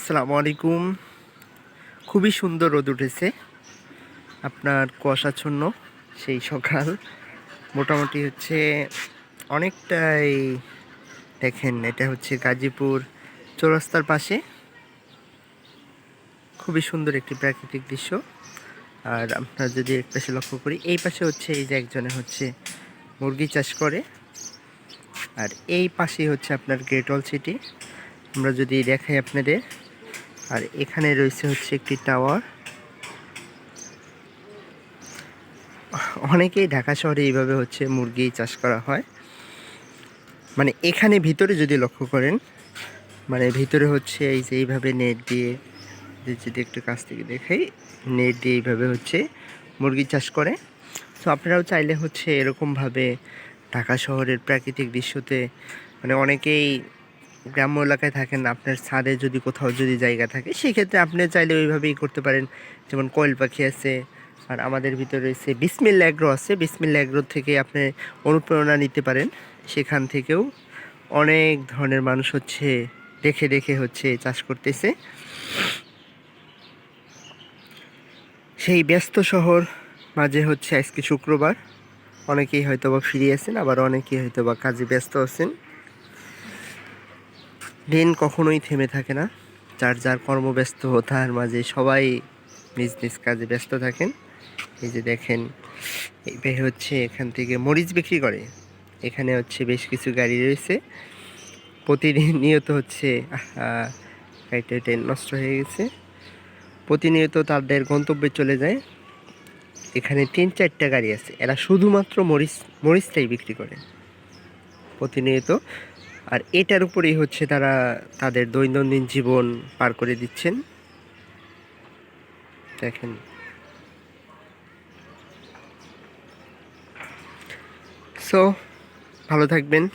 আসসালামু আলাইকুম। খুবই সুন্দর রোদ উঠেছে। আপনার কুয়াশাচ্ছন্ন সেই সকাল। মোটামুটি হচ্ছে অনেকটাই দেখেন, এটা হচ্ছে গাজীপুর চৌরাস্তার পাশে। খুবই সুন্দর একটি প্রাকৃতিক দৃশ্য। আর আপনার যদি এক পাশে লক্ষ্য করি, এই পাশে হচ্ছে এই যে একজনে হচ্ছে মুরগি চাষ করে। আর এই পাশেই হচ্ছে আপনার গ্রেট অল সিটি। আমরা যদি দেখাই আপনাদের আর এখানে রয়েছে হচ্ছে একটি টাওয়ার। অনেকেই ঢাকা শহরে এইভাবে হচ্ছে মুরগি চাষ করা হয়। মানে এখানে ভিতরে যদি লক্ষ্য করেন মানে ভিতরে হচ্ছে এই যে এইভাবে নেট দিয়ে যদি একটু কাছ থেকে দেখাই, নেট দিয়ে এইভাবে হচ্ছে মুরগি চাষ করে। তো আপনারাও চাইলে হচ্ছে এরকমভাবে ঢাকা শহরের প্রাকৃতিক দৃশ্যতে মানে অনেকেই গ্রাম্য এলাকায় থাকেন, আপনার ছাদে যদি কোথাও যদি জায়গা থাকে, সেক্ষেত্রে আপনি চাইলে ওইভাবেই করতে পারেন। যেমন কোয়েল পাখি আছে, আর আমাদের ভিতরে রয়েছে বিসমিল অ্যাগ্রো আছে। বিসমিল অ্যাগ্রো থেকে আপনি অনুপ্রেরণা নিতে পারেন। সেখান থেকেও অনেক ধরনের মানুষ হচ্ছে, দেখে দেখে হচ্ছে চাষ করতেছে। সেই ব্যস্ত শহর মাঝে হচ্ছে আজকে শুক্রবার। অনেকেই হয়তো বা ফিরে আছেন, আবার অনেকেই হয়তো বা কাজে ব্যস্ত আছেন। দিন কখনোই থেমে থাকে না। যার যার কর্মব্যস্ততার মাঝে সবাই নিজ নিজ কাজে ব্যস্ত থাকেন। এই যে দেখেন এই হচ্ছে এখান থেকে মরিচ বিক্রি করে। এখানে হচ্ছে বেশ কিছু গাড়ি রয়েছে। প্রতিনিয়ত হচ্ছে আহ, গাড়িটা এটা নষ্ট হয়ে গেছে। প্রতিনিয়ত তাদের গন্তব্যে চলে যায়। এখানে তিন চারটা গাড়ি আছে। এরা শুধুমাত্র মরিচ মরিচটাই বিক্রি করে। প্রতিনিয়ত আর এটার উপরেই হচ্ছে তারা তাদের দৈনন্দিন জীবন পার করে দিচ্ছেন। দেখেন। সো ভালো থাকবেন।